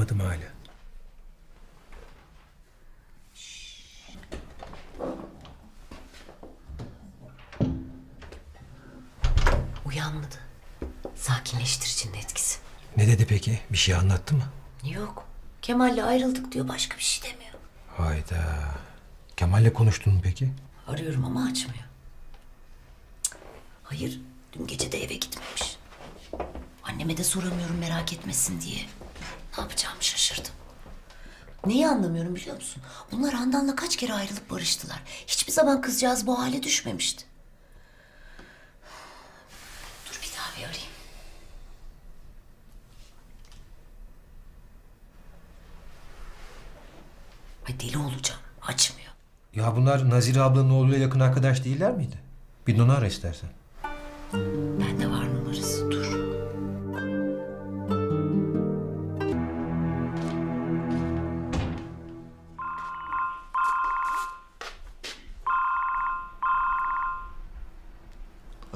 Uyanmadım hala. Uyanmadı. Sakinleştiricinin etkisi. Ne dedi peki? Bir şey anlattı mı? Yok. Kemal'le ayrıldık diyor başka bir şey demiyor. Hayda. Kemal'le konuştun mu peki? Arıyorum ama açmıyor. Cık, Hayır, dün gece de eve gitmemiş. Anneme de soramıyorum merak etmesin diye. Ne yapacağımı şaşırdım. Neyi anlamıyorum biliyor musun? Bunlar Handan'la kaç kere ayrılıp barıştılar. Hiçbir zaman kızcağız bu hale düşmemişti. Dur bir daha bir arayayım. Ay deli olacağım. Açmıyor. Ya bunlar Nazire ablanın oğluyla yakın arkadaş değiller miydi? Bir de onu ara istersen. Bende var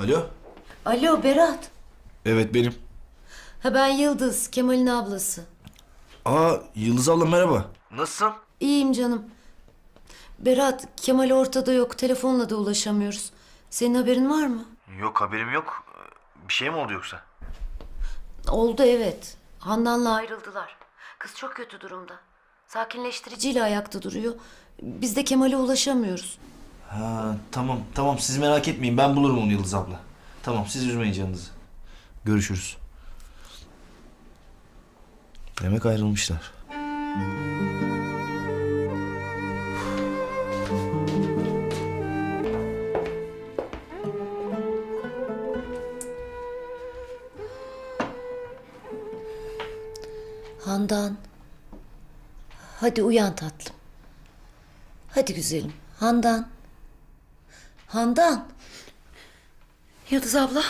Alo? Alo Berat. Evet benim. Ha ben Yıldız, Kemal'in ablası. Aa Yıldız abla merhaba. Nasılsın? İyiyim canım. Berat, Kemal ortada yok. Telefonla da ulaşamıyoruz. Senin haberin var mı? Yok haberim yok. Bir şey mi oldu yoksa? Oldu evet. Handan'la ayrıldılar. Kız çok kötü durumda. Sakinleştiriciyle ayakta duruyor. Biz de Kemal'e ulaşamıyoruz. Ha tamam tamam siz merak etmeyin ben bulurum onu Yıldız abla. Tamam siz üzmeyin canınızı. Görüşürüz. Demek ayrılmışlar. Handan. Hadi uyan tatlım. Hadi güzelim. Handan. Handan. Yıldız abla.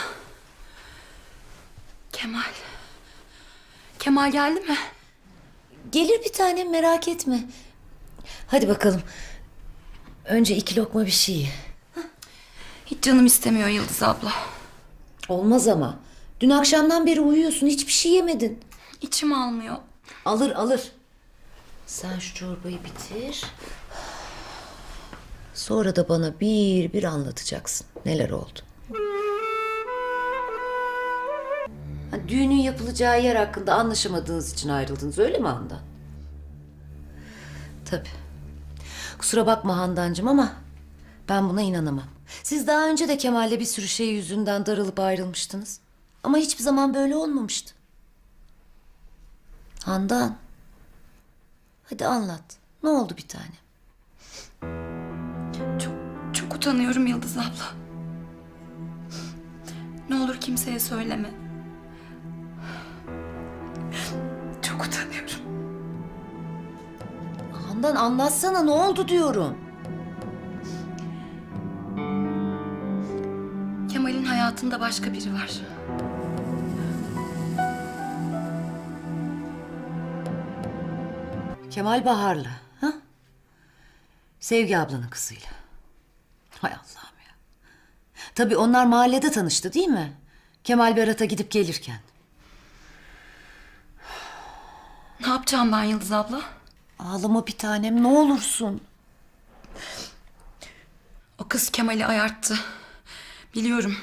Kemal. Kemal geldi mi? Gelir bir tane merak etme. Hadi bakalım. Önce iki lokma bir şey ye. Hiç canım istemiyor Yıldız abla. Olmaz ama. Dün akşamdan beri uyuyorsun. Hiçbir şey yemedin. İçim almıyor. Alır alır. Sen şu çorbayı bitir. Sonra da bana bir bir anlatacaksın. Neler oldu. Ha, düğünün yapılacağı yer hakkında anlaşamadığınız için ayrıldınız öyle mi Handan? Tabii. Kusura bakma Handancığım ama ben buna inanamam. Siz daha önce de Kemal'le bir sürü şey yüzünden darılıp ayrılmıştınız. Ama hiçbir zaman böyle olmamıştı. Handan. Hadi anlat. Ne oldu bir tane? Utanıyorum Yıldız abla. Ne olur kimseye söyleme. Çok utanıyorum. Handan anlatsana ne oldu diyorum. Kemal'in hayatında başka biri var. Kemal Bahar'la. Ha? Sevgi ablanın kızıyla. Hay Allah'ım ya. Tabii onlar mahallede tanıştı değil mi? Kemal Berat'a gidip gelirken. Ne yapacağım ben Yıldız abla? Ağlama bir tanem ne olursun. O kız Kemal'i ayarttı. Biliyorum.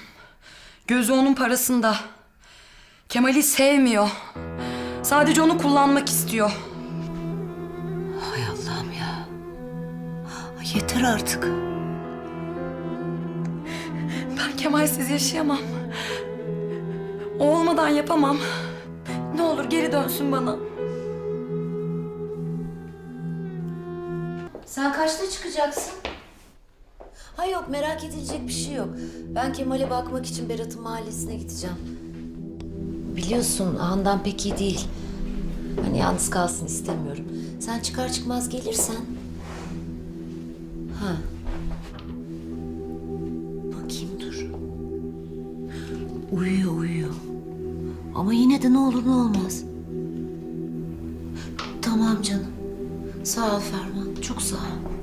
Gözü onun parasında. Kemal'i sevmiyor. Sadece onu kullanmak istiyor. Hay Allah'ım ya. Ay Yeter artık. Ben Kemal'siz yaşayamam. O olmadan yapamam. Ne olur geri dönsün bana. Sen kaçta çıkacaksın? Ha yok merak edilecek bir şey yok. Ben Kemal'e bakmak için Berat'ın mahallesine gideceğim. Biliyorsun Handan pek iyi değil. Hani yalnız kalsın istemiyorum. Sen çıkar çıkmaz gelirsen. Ha. Uyuyor uyuyor. Ama yine de ne olur ne olmaz. Tamam canım. Sağ ol Ferman. Çok sağ ol.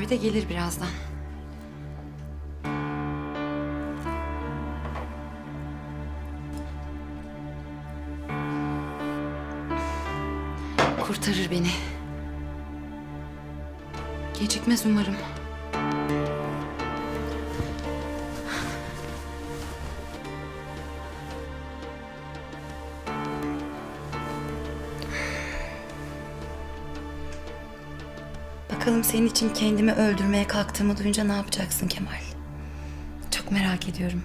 Abi de gelir birazdan. Kurtarır beni. Gecikmez umarım. Bakalım senin için kendimi öldürmeye kalktığımı duyunca ne yapacaksın Kemal? Çok merak ediyorum.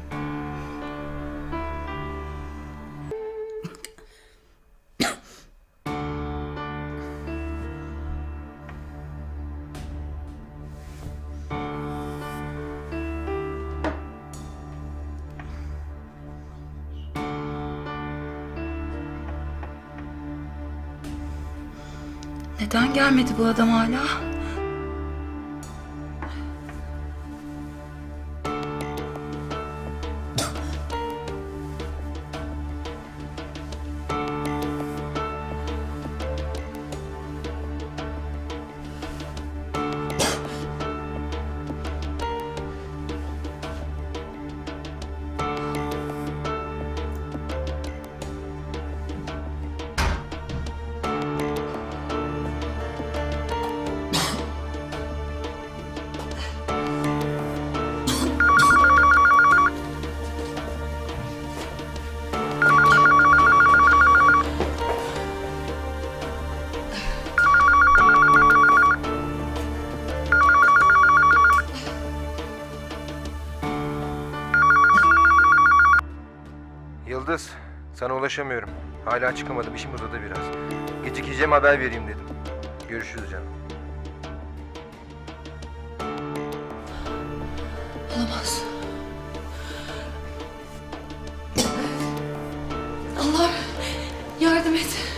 Neden gelmedi bu adam hala? Yıldız, sana ulaşamıyorum. Hala çıkamadım, işim uzadı biraz. Gecikeceğim haber vereyim dedim. Görüşürüz canım. Olamaz. Allah yardım et.